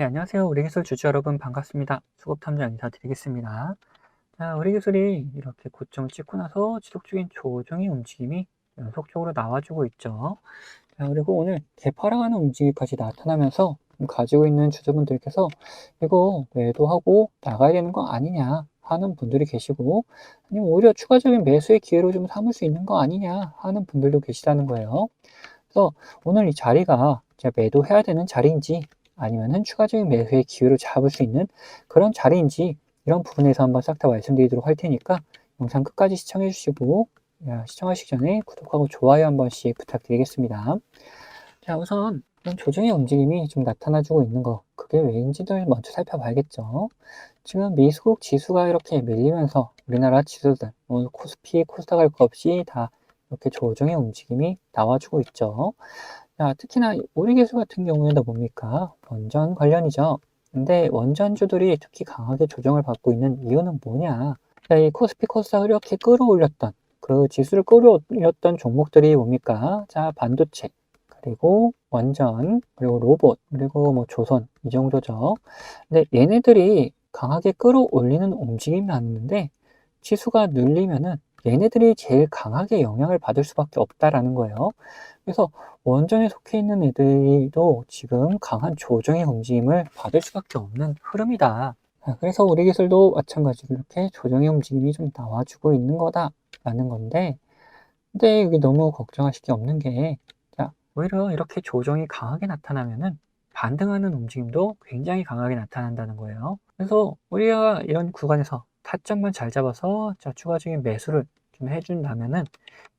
네, 안녕하세요. 우리 기술 주주 여러분 반갑습니다. 수급 탐정 인사드리겠습니다. 자, 우리 기술이 이렇게 고점을 찍고 나서 지속적인 조정의 움직임이 연속적으로 나와주고 있죠. 자, 그리고 오늘 개파랑하는 움직임까지 나타나면서 가지고 있는 주주분들께서 이거 매도하고 나가야 되는 거 아니냐 하는 분들이 계시고 아니면 오히려 추가적인 매수의 기회로 좀 삼을 수 있는 거 아니냐 하는 분들도 계시다는 거예요. 그래서 오늘 이 자리가 매도해야 되는 자리인지 아니면은 추가적인 매수의 기회를 잡을 수 있는 그런 자리인지 이런 부분에서 한번 싹 다 말씀드리도록 할 테니까 영상 끝까지 시청해 주시고 시청하시기 전에 구독하고 좋아요 한 번씩 부탁드리겠습니다. 자 우선 조정의 움직임이 좀 나타나주고 있는 거 그게 왜인지를 먼저 살펴봐야겠죠. 지금 미국 지수가 이렇게 밀리면서 우리나라 지수들 뭐 코스피, 코스닥 할 것 없이 다 이렇게 조정의 움직임이 나와주고 있죠. 자, 특히나 기술 같은 경우에는 뭡니까? 원전 관련이죠. 근데 원전주들이 특히 강하게 조정을 받고 있는 이유는 뭐냐? 자, 이 코스피 코스닥을 이렇게 끌어올렸던 그 지수를 끌어올렸던 종목들이 뭡니까? 자, 반도체, 그리고 원전, 그리고 로봇, 그리고 뭐 조선 이 정도죠. 근데 얘네들이 강하게 끌어올리는 움직임이 나는데 지수가 눌리면은 얘네들이 제일 강하게 영향을 받을 수밖에 없다라는 거예요. 그래서 원전에 속해 있는 애들도 지금 강한 조정의 움직임을 받을 수밖에 없는 흐름이다. 그래서 우리 기술도 마찬가지로 이렇게 조정의 움직임이 좀 나와주고 있는 거다라는 건데, 근데 여기 너무 걱정하실 게 없는 게, 자, 오히려 이렇게 조정이 강하게 나타나면은 반등하는 움직임도 굉장히 강하게 나타난다는 거예요. 그래서 우리가 이런 구간에서 타점만 잘 잡아서 자, 추가적인 매수를 좀 해준다면은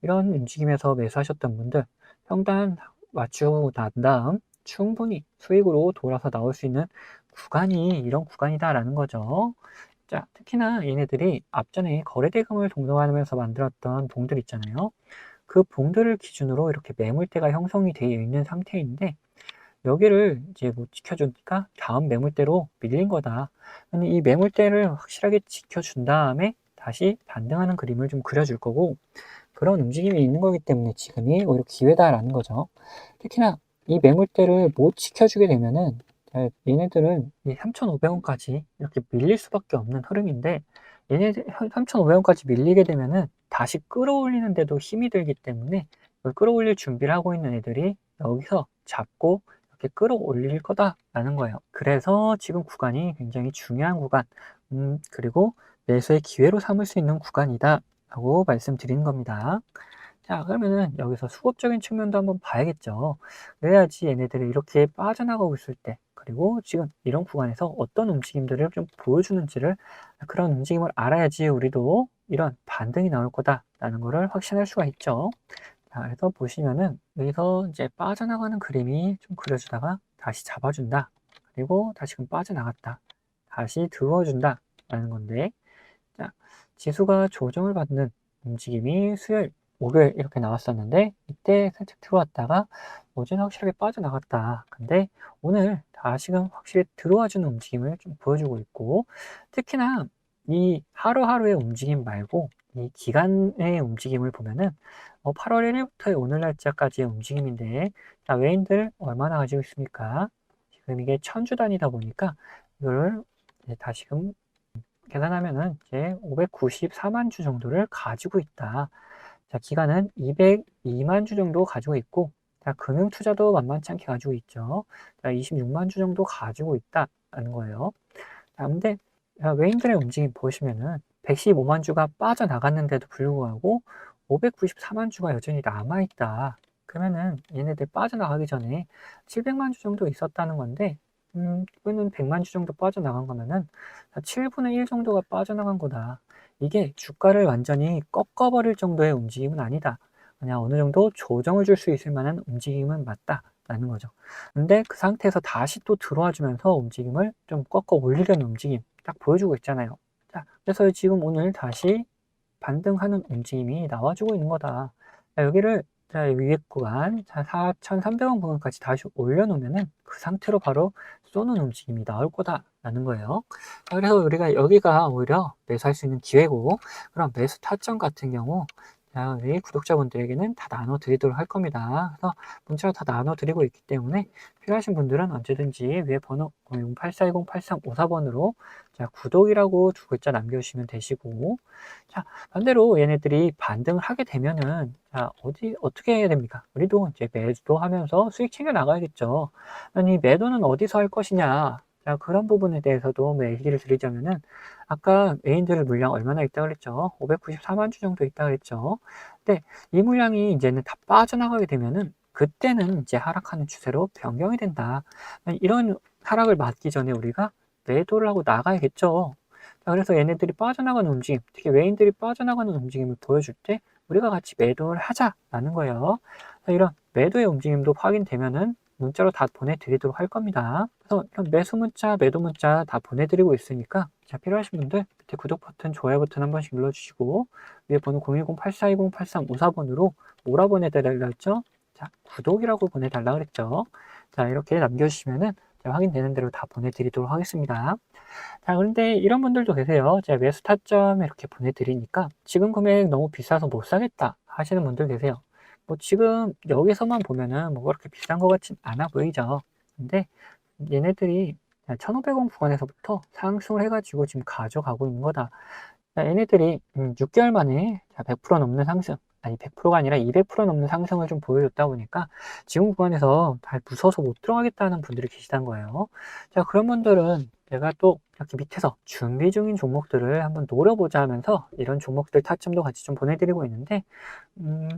이런 움직임에서 매수하셨던 분들 평단 맞추고 난 다음 충분히 수익으로 돌아서 나올 수 있는 구간이 이런 구간이다라는 거죠. 자, 특히나 얘네들이 앞전에 거래대금을 동동하면서 만들었던 봉들 있잖아요. 그 봉들을 기준으로 이렇게 매물대가 형성이 되어 있는 상태인데 여기를 이제 못 지켜주니까 다음 매물대로 밀린 거다. 이 매물대를 확실하게 지켜준 다음에 다시 반등하는 그림을 좀 그려줄 거고 그런 움직임이 있는 거기 때문에 지금이 오히려 기회다라는 거죠. 특히나 이 매물대를 못 지켜주게 되면은 얘네들은 3,500원까지 이렇게 밀릴 수밖에 없는 흐름인데 얘네들 3,500원까지 밀리게 되면은 다시 끌어올리는데도 힘이 들기 때문에 끌어올릴 준비를 하고 있는 애들이 여기서 잡고 이렇게 끌어올릴 거다라는 거예요. 그래서 지금 구간이 굉장히 중요한 구간, 음, 그리고 매수의 기회로 삼을 수 있는 구간이다 라고 말씀드리는 겁니다. 자 그러면은 여기서 수급적인 측면도 한번 봐야겠죠. 그래야지 얘네들이 이렇게 빠져나가고 있을 때 그리고 지금 이런 구간에서 어떤 움직임들을 좀 보여주는지를 그런 움직임을 알아야지 우리도 이런 반등이 나올 거다라는 것을 확신할 수가 있죠. 자, 그래서 보시면은 여기서 이제 빠져나가는 그림이 좀 그려주다가 다시 잡아준다. 그리고 다시금 빠져나갔다. 다시 들어준다. 라는 건데 자, 지수가 조정을 받는 움직임이 수요일, 목요일 이렇게 나왔었는데 이때 살짝 들어왔다가 어제는 확실하게 빠져나갔다. 근데 오늘 다시금 확실히 들어와주는 움직임을 좀 보여주고 있고 특히나 이 하루하루의 움직임 말고 이 기간의 움직임을 보면은 어, 8월 1일부터 오늘 날짜까지의 움직임인데 자, 외인들 얼마나 가지고 있습니까? 지금 이게 천주 단위다 보니까 이걸 다시금 계산하면은 이제 594만 주 정도를 가지고 있다. 자, 기간은 202만 주 정도 가지고 있고, 자, 금융 투자도 만만치 않게 가지고 있죠. 자, 26만 주 정도 가지고 있다라는 거예요. 자, 근데 외인들의 움직임 보시면은 115만 주가 빠져나갔는데도 불구하고 594만 주가 여전히 남아있다. 그러면은 얘네들 빠져나가기 전에 700만 주 정도 있었다는 건데 음, 이거는 100만 주 정도 빠져나간 거면은 7분의 1 정도가 빠져나간 거다. 이게 주가를 완전히 꺾어버릴 정도의 움직임은 아니다. 그냥 어느 정도 조정을 줄 수 있을 만한 움직임은 맞다 라는 거죠. 근데 그 상태에서 다시 또 들어와 주면서 움직임을 좀 꺾어 올리려는 움직임 딱 보여주고 있잖아요. 자, 그래서 지금 오늘 다시 반등하는 움직임이 나와주고 있는 거다. 자, 여기를 자, 위에 구간 4,300원 부분까지 다시 올려놓으면은 그 상태로 바로 쏘는 움직임이 나올 거다라는 거예요. 그래서 우리가 여기가 오히려 매수할 수 있는 기회고, 그럼 매수 타점 같은 경우, 자, 우리 구독자분들에게는 다 나눠 드리도록 할 겁니다. 그래서 문자로 다 나눠 드리고 있기 때문에 필요하신 분들은 언제든지 위에 번호 084108354번으로 자, 구독이라고 두 글자 남겨주시면 되시고 자, 반대로 얘네들이 반등을 하게 되면은 자, 어디 어떻게 해야 됩니까? 우리도 이제 매도 하면서 수익 챙겨 나가야겠죠. 아니, 매도는 어디서 할 것이냐? 자, 그런 부분에 대해서도 뭐 얘기를 드리자면은, 아까 메인들 물량 얼마나 있다 그랬죠? 594만 주 정도 있다 그랬죠? 근데 이 물량이 이제는 다 빠져나가게 되면은, 그때는 이제 하락하는 추세로 변경이 된다. 이런 하락을 맞기 전에 우리가 매도를 하고 나가야겠죠. 자, 그래서 얘네들이 빠져나가는 움직임, 특히 외인들이 빠져나가는 움직임을 보여줄 때, 우리가 같이 매도를 하자라는 거예요. 자, 이런 매도의 움직임도 확인되면은 문자로 다 보내드리도록 할 겁니다. 그래서 매수 문자, 매도 문자 다 보내드리고 있으니까 자, 필요하신 분들 밑에 구독 버튼, 좋아요 버튼 한 번씩 눌러주시고 위에 번호 010-8420-8354번으로 뭐라 보내달라 했죠? 자, 구독이라고 보내달라 그랬죠? 자, 이렇게 남겨주시면은 확인되는 대로 다 보내드리도록 하겠습니다. 자, 그런데 이런 분들도 계세요. 제가 매수 타점 이렇게 보내드리니까 지금 금액 너무 비싸서 못 사겠다 하시는 분들 계세요. 뭐 지금 여기서만 보면은 뭐 그렇게 비싼 것 같진 않아 보이죠. 근데 얘네들이 1500원 구간에서부터 상승을 해가지고 지금 가져가고 있는 거다. 얘네들이 6개월 음, 만에 100% 넘는 상승, 아니 100%가 아니라 200% 넘는 상승을 좀 보여줬다 보니까 지금 구간에서 잘 무서워서 못 들어가겠다는 분들이 계시단 거예요. 자, 그런 분들은 제가 또 이렇게 밑에서 준비 중인 종목들을 한번 노려보자 하면서 이런 종목들 타점도 같이 좀 보내드리고 있는데, 음,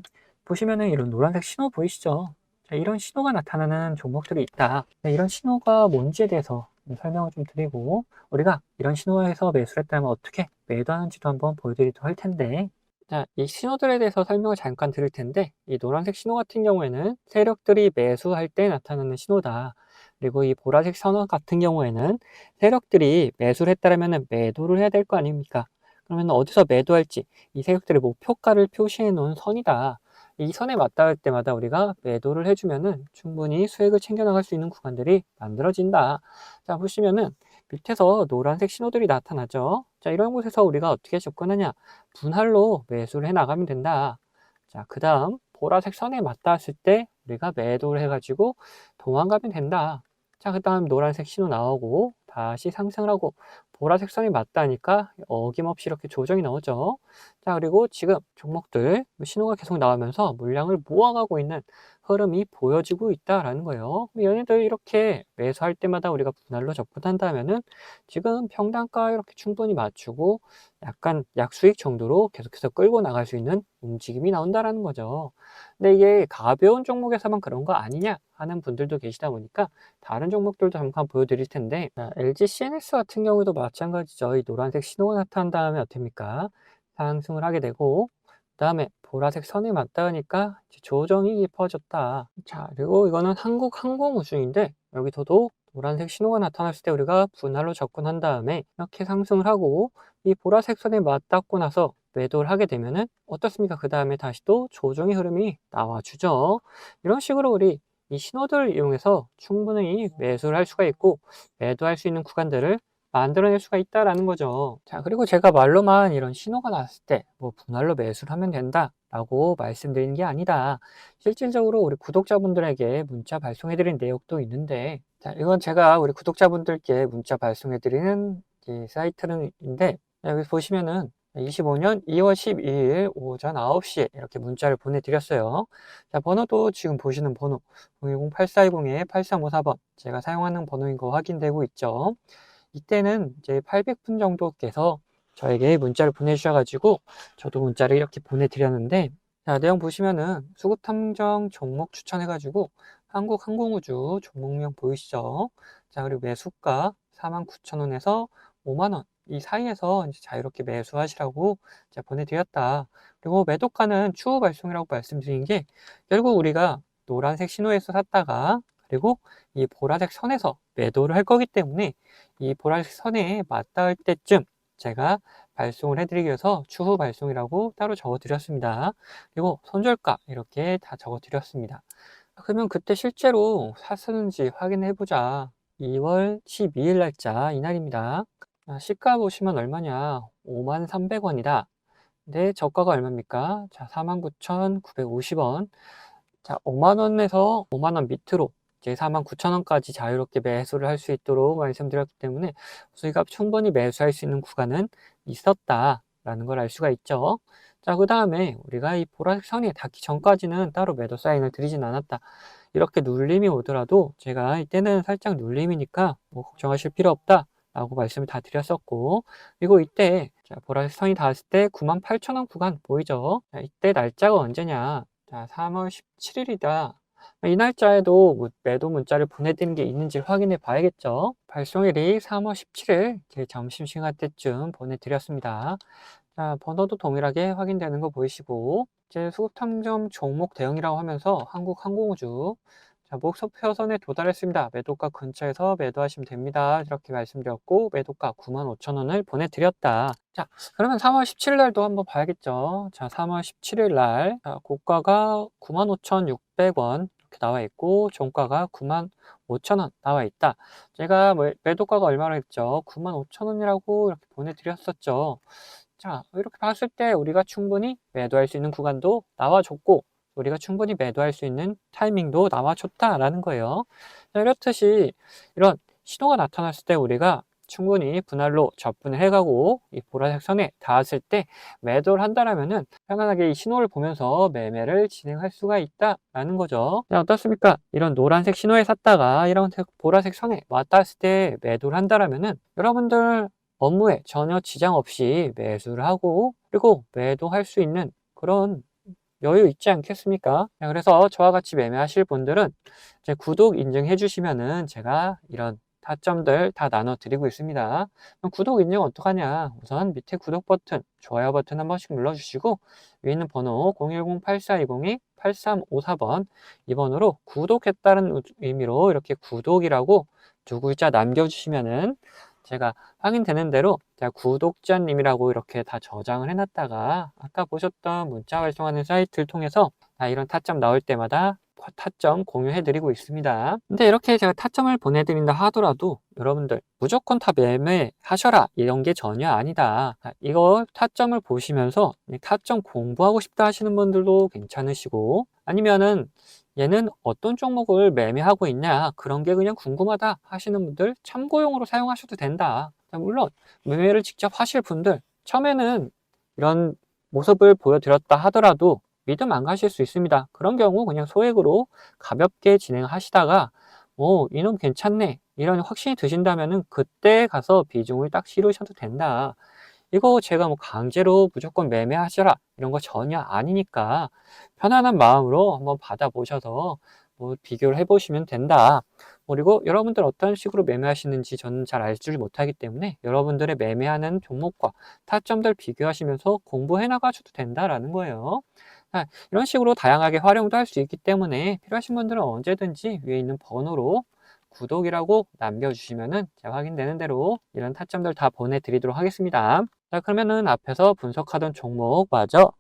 보시면은 이런 노란색 신호 보이시죠? 자, 이런 신호가 나타나는 종목들이 있다. 네, 이런 신호가 뭔지에 대해서 설명을 좀 드리고 우리가 이런 신호에서 매수를 했다면 어떻게 매도하는지도 한번 보여드리도록 할 텐데 자, 이 신호들에 대해서 설명을 잠깐 드릴 텐데 이 노란색 신호 같은 경우에는 세력들이 매수할 때 나타나는 신호다. 그리고 이 보라색 선호 같은 경우에는 세력들이 매수를 했다면 매도를 해야 될 거 아닙니까? 그러면 어디서 매도할지 이 세력들의 목표가를 표시해 놓은 선이다. 이 선에 맞닿을 때마다 우리가 매도를 해주면은 충분히 수익을 챙겨나갈 수 있는 구간들이 만들어진다. 자, 보시면은 밑에서 노란색 신호들이 나타나죠. 자, 이런 곳에서 우리가 어떻게 접근하냐? 분할로 매수를 해 나가면 된다. 자, 그 다음 보라색 선에 맞닿았을 때 우리가 매도를 해가지고 도망가면 된다. 자, 그 다음 노란색 신호 나오고 다시 상승을 하고 보라색 선이 맞다니까 어김없이 이렇게 조정이 나오죠. 자, 그리고 지금 종목들 신호가 계속 나오면서 물량을 모아가고 있는 흐름이 보여지고 있다라는 거예요. 얘네들 이렇게 매수할 때마다 우리가 분할로 접근한다면은 지금 평단가 이렇게 충분히 맞추고 약간 약수익 정도로 계속해서 끌고 나갈 수 있는 움직임이 나온다라는 거죠. 근데 이게 가벼운 종목에서만 그런 거 아니냐 하는 분들도 계시다 보니까 다른 종목들도 잠깐 보여드릴 텐데 LG CNS 같은 경우도 마찬가지죠. 이 노란색 신호가 나타난 다음에 어떻습니까? 상승을 하게 되고 그 다음에 보라색 선에 맞닿으니까 조정이 깊어졌다. 자, 그리고 이거는 한국항공우주인데 여기서도 노란색 신호가 나타났을 때 우리가 분할로 접근한 다음에 이렇게 상승을 하고 이 보라색 선에 맞닿고 나서 매도를 하게 되면은 어떻습니까? 그 다음에 다시 또 조정의 흐름이 나와주죠. 이런 식으로 우리 이 신호들을 이용해서 충분히 매수를 할 수가 있고 매도할 수 있는 구간들을 만들어낼 수가 있다라는 거죠. 자, 그리고 제가 말로만 이런 신호가 났을 때 뭐 분할로 매수를 하면 된다 라고 말씀드리는 게 아니다. 실질적으로 우리 구독자분들에게 문자 발송해드린 내용도 있는데, 자, 이건 제가 우리 구독자분들께 문자 발송해드리는 이 사이트인데, 여기 보시면은 25년 2월 12일 오전 9시에 이렇게 문자를 보내드렸어요. 자, 번호도 지금 보시는 번호 010-8420-8354번 제가 사용하는 번호인 거 확인되고 있죠. 이때는 이제 800분 정도께서 저에게 문자를 보내주셔가지고 저도 문자를 이렇게 보내드렸는데 자, 내용 보시면은 수급 탐정 종목 추천해가지고 한국 항공우주 종목명 보이시죠? 자, 그리고 매수가 49,000원에서 5만원 이 사이에서 이제 자유롭게 매수하시라고 제가 보내드렸다. 그리고 매도가는 추후 발송이라고 말씀드린 게 결국 우리가 노란색 신호에서 샀다가 그리고 이 보라색 선에서 매도를 할 거기 때문에 이 보라색 선에 맞닿을 때쯤 제가 발송을 해드리기 위해서 추후 발송이라고 따로 적어드렸습니다. 그리고 손절가 이렇게 다 적어드렸습니다. 그러면 그때 실제로 샀었는지 확인해보자. 2월 12일 날짜 이날입니다. 시가 보시면 얼마냐? 5만 300원이다. 네, 저가가 얼마입니까? 자, 49,950원. 자, 5만원에서 5만원 밑으로 이제 49,000원까지 자유롭게 매수를 할 수 있도록 말씀드렸기 때문에 수익값 충분히 매수할 수 있는 구간은 있었다라는 걸 알 수가 있죠. 자, 그 다음에 우리가 이 보라색 선이 닿기 전까지는 따로 매도 사인을 드리진 않았다. 이렇게 눌림이 오더라도 제가 이때는 살짝 눌림이니까 뭐 걱정하실 필요 없다. 라고 말씀을 다 드렸었고 그리고 이때 자, 보라색 선이 닿았을 때 98,000원 구간 보이죠? 자, 이때 날짜가 언제냐? 자, 3월 17일이다. 이 날짜에도 뭐 매도 문자를 보내드린 게 있는지 확인해 봐야겠죠. 발송일이 3월 17일 제 점심시간 때쯤 보내드렸습니다. 자, 번호도 동일하게 확인되는 거 보이시고 이제 수급탐정 종목 대응이라고 하면서 한국항공우주 자, 목표선에 도달했습니다. 매도가 근처에서 매도하시면 됩니다. 이렇게 말씀드렸고 매도가 95,000원을 보내드렸다. 자, 그러면 3월 17일 날도 한번 봐야겠죠. 자, 3월 17일 날 자, 고가가 95,600원 이렇게 나와 있고 종가가 95,000원 나와 있다. 제가 뭐 매도가가 얼마나 했죠? 95,000원이라고 이렇게 보내드렸었죠. 자, 이렇게 봤을 때 우리가 충분히 매도할 수 있는 구간도 나와줬고 우리가 충분히 매도할 수 있는 타이밍도 나와줬다라는 거예요. 자, 이렇듯이 이런 신호가 나타났을 때 우리가 충분히 분할로 접근을 해가고 이 보라색 선에 닿았을 때 매도를 한다라면은 편안하게 이 신호를 보면서 매매를 진행할 수가 있다라는 거죠. 자, 어떻습니까? 이런 노란색 신호에 샀다가 이런 보라색 선에 왔다 했을 때 매도를 한다라면은 여러분들 업무에 전혀 지장 없이 매수를 하고 그리고 매도할 수 있는 그런 여유 있지 않겠습니까? 자, 그래서 저와 같이 매매하실 분들은 제 구독 인증해 주시면은 제가 이런 타점들 다 나눠 드리고 있습니다. 구독 인증 어떡하냐? 우선 밑에 구독 버튼, 좋아요 버튼 한 번씩 눌러 주시고 위에 있는 번호 010-8420-8354번 이 번호로 구독했다는 의미로 이렇게 구독이라고 두 글자 남겨 주시면은 제가 확인되는 대로 제가 구독자님이라고 이렇게 다 저장을 해놨다가 아까 보셨던 문자 발송하는 사이트를 통해서 이런 타점 나올 때마다 타점 공유해드리고 있습니다. 근데 이렇게 제가 타점을 보내드린다 하더라도 여러분들 무조건 다 매매하셔라 이런 게 전혀 아니다. 이거 타점을 보시면서 타점 공부하고 싶다 하시는 분들도 괜찮으시고 아니면은 얘는 어떤 종목을 매매하고 있냐 그런 게 그냥 궁금하다 하시는 분들 참고용으로 사용하셔도 된다. 물론 매매를 직접 하실 분들 처음에는 이런 모습을 보여드렸다 하더라도 믿음 안 가실 수 있습니다. 그런 경우 그냥 소액으로 가볍게 진행하시다가 오 이놈 괜찮네 이런 확신이 드신다면 은 그때 가서 비중을 딱 실으셔도 된다 이거 제가 뭐 강제로 무조건 매매하셔라 이런 거 전혀 아니니까 편안한 마음으로 한번 받아보셔서 뭐 비교를 해보시면 된다. 그리고 여러분들 어떤 식으로 매매하시는지 저는 잘 알지 못하기 때문에 여러분들의 매매하는 종목과 타점들 비교하시면서 공부해 나가셔도 된다라는 거예요. 자, 이런 식으로 다양하게 활용도 할 수 있기 때문에 필요하신 분들은 언제든지 위에 있는 번호로 구독이라고 남겨주시면은 제가 확인되는 대로 이런 타점들 다 보내드리도록 하겠습니다. 자, 그러면은 앞에서 분석하던 종목 마저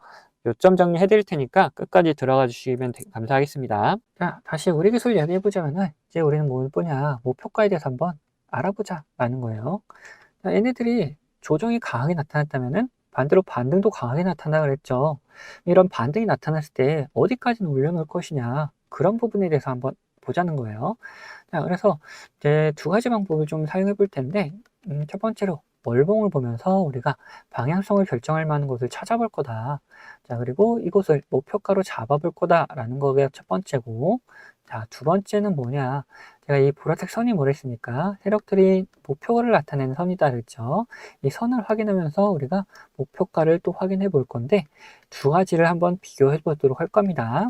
요점 정리해 드릴 테니까 끝까지 들어가 주시면 감사하겠습니다. 자, 다시 우리 기술 이야기해 보자면은 이제 우리는 뭘 보냐, 목표가에 대해서 한번 알아보자 라는 거예요. 자, 얘네들이 조정이 강하게 나타났다면은 반대로 반등도 강하게 나타나 그랬죠. 이런 반등이 나타났을 때 어디까지는 올려놓을 것이냐 그런 부분에 대해서 한번 보자는 거예요. 자, 그래서 이제 두 가지 방법을 좀 사용해 볼 텐데, 음, 첫 번째로 월봉을 보면서 우리가 방향성을 결정할 만한 곳을 찾아볼 거다. 자, 그리고 이곳을 목표가로 잡아볼 거다라는 거가 첫 번째고, 자, 두 번째는 뭐냐. 제가 이 보라색 선이 뭐랬습니까? 세력들이 목표를 나타내는 선이다 그랬죠. 이 선을 확인하면서 우리가 목표가를 또 확인해 볼 건데, 두 가지를 한번 비교해 보도록 할 겁니다.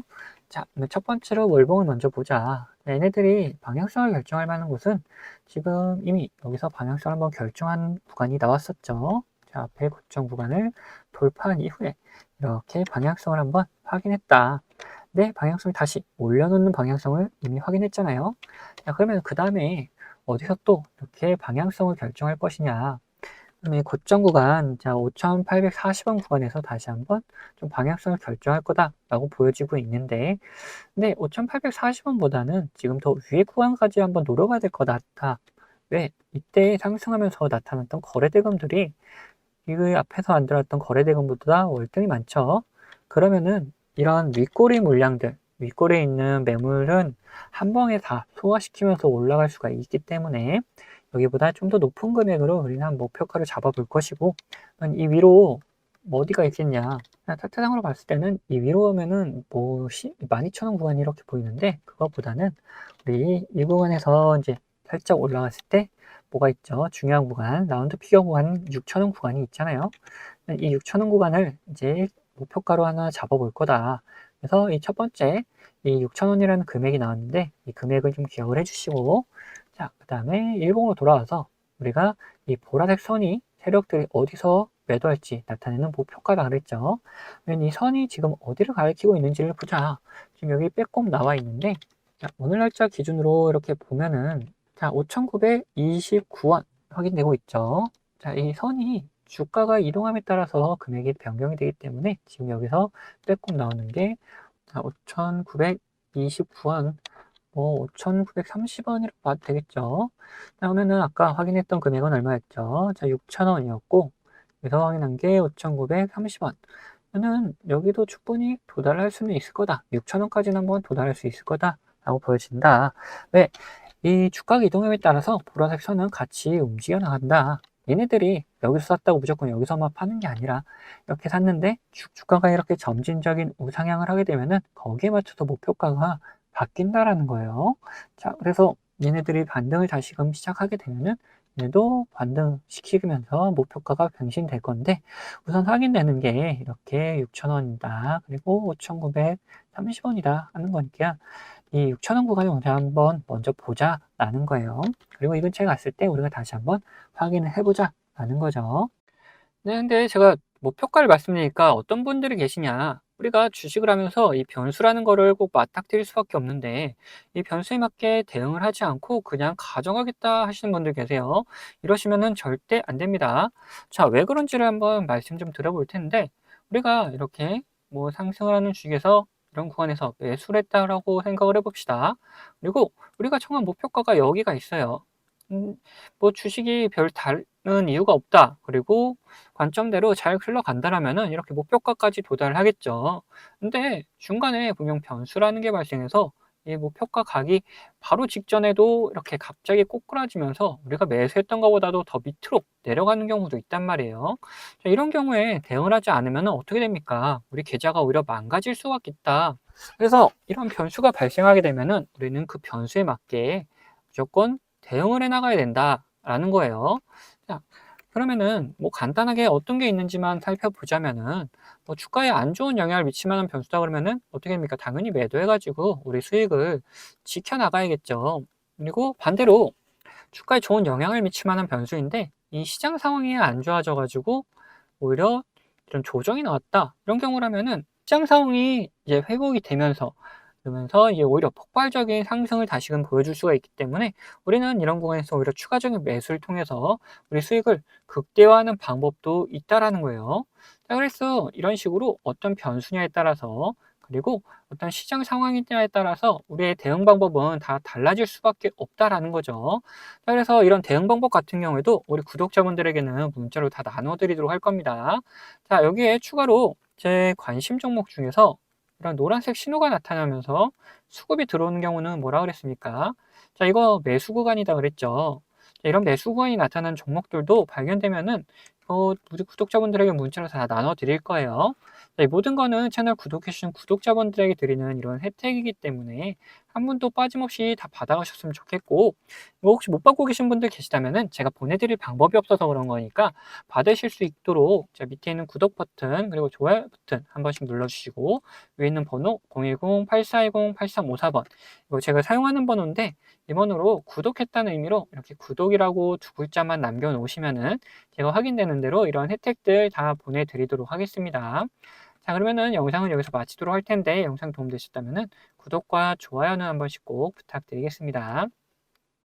자, 첫 번째로 월봉을 먼저 보자. 얘네들이 방향성을 결정할 만한 곳은 지금 이미 여기서 방향성을 한번 결정한 구간이 나왔었죠. 자, 앞에 고점 구간을 돌파한 이후에 이렇게 방향성을 한번 확인했다. 네, 방향성을 다시 올려놓는 방향성을 이미 확인했잖아요. 자, 그러면 그 다음에 어디서 또 이렇게 방향성을 결정할 것이냐. 그다음에 고점 구간, 자 5,840원 구간에서 다시 한번 좀 방향성을 결정할 거다라고 보여지고 있는데, 근데 5,840원보다는 지금 더 위에 구간까지 한번 노려봐야 될 것 같다. 왜? 이때 상승하면서 나타났던 거래 대금들이 이 앞에서 만들었던 거래 대금보다 월등히 많죠. 그러면은 이런 윗꼬리 물량들, 윗꼬리에 있는 매물은 한 번에 다 소화시키면서 올라갈 수가 있기 때문에 여기보다 좀 더 높은 금액으로 우리는 한 목표가를 잡아볼 것이고 이 위로 뭐 어디가 있겠냐? 차트상으로 봤을 때는 이 위로 오면은 뭐 12,000원 구간이 이렇게 보이는데 그것보다는 우리 이 구간에서 이제 살짝 올라갔을 때 뭐가 있죠? 중요한 구간 라운드 피겨 구간 6,000원 구간이 있잖아요. 이 6,000원 구간을 이제 목표가로 하나 잡아볼 거다. 그래서 이 첫 번째 이 6,000원이라는 금액이 나왔는데 이 금액을 좀 기억을 해주시고 자 그 다음에 일봉으로 돌아와서 우리가 이 보라색 선이 세력들이 어디서 매도할지 나타내는 목표가다 그랬죠. 이 선이 지금 어디를 가리키고 있는지를 보자. 지금 여기 빼꼼 나와 있는데 자, 오늘 날짜 기준으로 이렇게 보면은 자 5,929원 확인되고 있죠. 자, 이 선이 주가가 이동함에 따라서 금액이 변경이 되기 때문에 지금 여기서 빼꼼 나오는 게 5,929원 뭐 5,930원이라고 봐도 되겠죠. 그러면은 아까 확인했던 금액은 얼마였죠? 자, 6,000원이었고 그래서 확인한 게 5,930원. 저는 여기도 충분히 도달할 수는 있을 거다. 6,000원까지는 한번 도달할 수 있을 거다. 라고 보여진다. 왜? 이 주가 이동에 따라서 보라색 선은 같이 움직여 나간다. 얘네들이 여기서 샀다고 무조건 여기서만 파는 게 아니라 이렇게 샀는데 주, 주가가 이렇게 점진적인 우상향을 하게 되면은 거기에 맞춰서 목표가가 바뀐다라는 거예요. 자, 그래서 얘네들이 반등을 다시금 시작하게 되면은 얘도 반등시키면서 목표가가 변신될 건데 우선 확인되는 게 이렇게 6,000원이다. 그리고 5,930원이다 하는 거니까 이 6,000원 구간을 오늘 한번 먼저 보자라는 거예요. 그리고 이 근처에 갔을 때 우리가 다시 한번 확인을 해보자라는 거죠. 네, 근데 제가 목표가를 말씀드리니까 어떤 분들이 계시냐 우리가 주식을 하면서 이 변수라는 거를 꼭 맞닥뜨릴 수밖에 없는데 이 변수에 맞게 대응을 하지 않고 그냥 가져가겠다 하시는 분들 계세요. 이러시면은 절대 안 됩니다. 자, 왜 그런지를 한번 말씀 좀 드려볼 텐데 우리가 이렇게 뭐 상승을 하는 주식에서 이런 구간에서 매수를 했다라고 생각을 해봅시다. 그리고 우리가 정한 목표가가 여기가 있어요. 음, 뭐 주식이 별다 른 이유가 없다. 그리고 관점대로 잘 흘러간다라면은 이렇게 목표가까지 도달을 하겠죠. 근데 중간에 분명 변수라는 게 발생해서 이 목표가 가기 바로 직전에도 이렇게 갑자기 꼬꾸라지면서 우리가 매수했던 것보다도 더 밑으로 내려가는 경우도 있단 말이에요. 자, 이런 경우에 대응을 하지 않으면 어떻게 됩니까? 우리 계좌가 오히려 망가질 수밖에 있다. 그래서 이런 변수가 발생하게 되면은 우리는 그 변수에 맞게 무조건 대응을 해 나가야 된다라는 거예요. 자, 그러면은 뭐 간단하게 어떤 게 있는지만 살펴보자면은 뭐 주가에 안 좋은 영향을 미칠 만한 변수다 그러면은 어떻게 됩니까? 당연히 매도해가지고 우리 수익을 지켜나가야겠죠. 그리고 반대로 주가에 좋은 영향을 미칠 만한 변수인데 이 시장 상황이 안 좋아져가지고 오히려 이런 조정이 나왔다. 이런 경우라면은 시장 상황이 이제 회복이 되면서 그러면서 이제 오히려 폭발적인 상승을 다시금 보여줄 수가 있기 때문에 우리는 이런 구간에서 오히려 추가적인 매수를 통해서 우리 수익을 극대화하는 방법도 있다라는 거예요. 자, 그래서 이런 식으로 어떤 변수냐에 따라서 그리고 어떤 시장 상황이냐에 따라서 우리의 대응 방법은 다 달라질 수밖에 없다라는 거죠. 자, 그래서 이런 대응 방법 같은 경우에도 우리 구독자분들에게는 문자로 다 나눠드리도록 할 겁니다. 자, 여기에 추가로 제 관심 종목 중에서 이런 노란색 신호가 나타나면서 수급이 들어오는 경우는 뭐라 그랬습니까? 자, 이거 매수 구간이다 그랬죠. 자, 이런 매수 구간이 나타난 종목들도 발견되면은 어, 우리 구독자분들에게 문자로 다 나눠 드릴 거예요. 자, 이 모든 거는 채널 구독해주신 구독자분들에게 드리는 이런 혜택이기 때문에 한 분도 빠짐없이 다 받아가셨으면 좋겠고 뭐 혹시 못 받고 계신 분들 계시다면 제가 보내드릴 방법이 없어서 그런 거니까 받으실 수 있도록 자 밑에 있는 구독 버튼 그리고 좋아요 버튼 한 번씩 눌러주시고 위에 있는 번호 010-8410-8354번 이거 제가 사용하는 번호인데 이 번호로 구독했다는 의미로 이렇게 구독이라고 두 글자만 남겨놓으시면은 제가 확인되는 대로 이런 혜택들 다 보내드리도록 하겠습니다. 자 그러면은 영상은 여기서 마치도록 할 텐데 영상 도움되셨다면 구독과 좋아요는 한 번씩 꼭 부탁드리겠습니다.